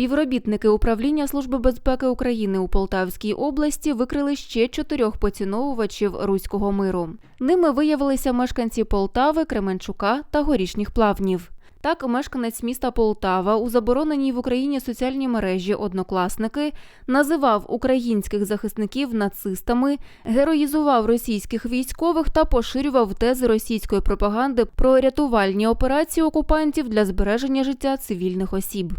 Співробітники управління Служби безпеки України у Полтавській області викрили ще чотирьох поціновувачів руського миру. Ними виявилися мешканці Полтави, Кременчука та Горішніх Плавнів. Так, мешканець міста Полтава у забороненій в Україні соціальній мережі однокласники називав українських захисників нацистами, героїзував російських військових та поширював тези російської пропаганди про рятувальні операції окупантів для збереження життя цивільних осіб.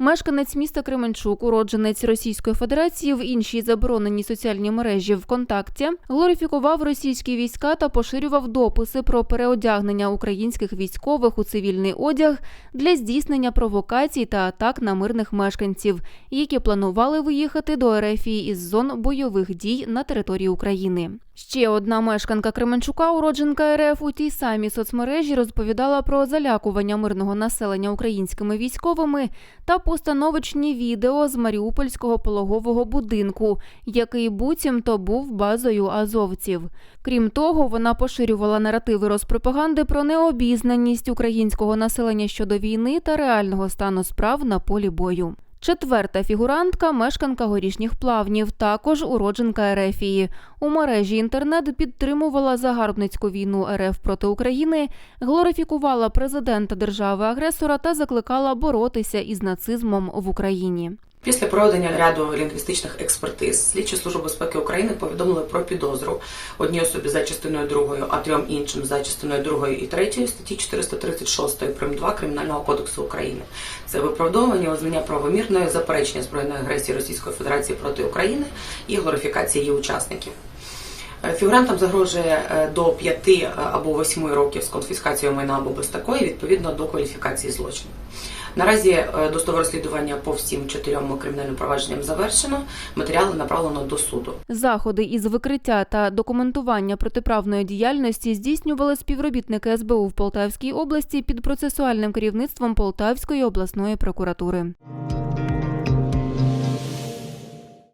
Мешканець міста Кременчук, уродженець Російської Федерації в іншій забороненій соціальній мережі ВКонтакті, глорифікував російські війська та поширював дописи про переодягнення українських військових у цивільний одяг для здійснення провокацій та атак на мирних мешканців, які планували виїхати до Ерефії із зон бойових дій на території України. Ще одна мешканка Кременчука, уродженка РФ у тій самій соцмережі, розповідала про залякування мирного населення українськими військовими та постановочні відео з Маріупольського пологового будинку, який буцімто був базою азовців. Крім того, вона поширювала наративи розпропаганди про необізнаність українського населення щодо війни та реального стану справ на полі бою. Четверта фігурантка мешканка горішніх плавнів, також уродженка Ерефії. У мережі інтернет підтримувала загарбницьку війну РФ проти України, глорифікувала президента держави-агресора та закликала боротися із нацизмом в Україні. Після проведення ряду лінгвістичних експертиз слідчі служби безпеки України повідомили про підозру одній особі за частиною 2, а трьом іншим за частиною 2 і 3 статті 436 прим. 2 Кримінального кодексу України. Це виправдовування визнання правомірної заперечення збройної агресії Російської Федерації проти України і глорифікації її учасників. Е, Фігурантам загрожує е, до 5 е, або 8 років з конфіскацією майна або без такої, відповідно до кваліфікації злочину. Наразі досудове розслідування по всім чотирьом кримінальним провадженням завершено. Матеріали направлено до суду. Заходи із викриття та документування протиправної діяльності здійснювали співробітники СБУ в Полтавській області під процесуальним керівництвом Полтавської обласної прокуратури.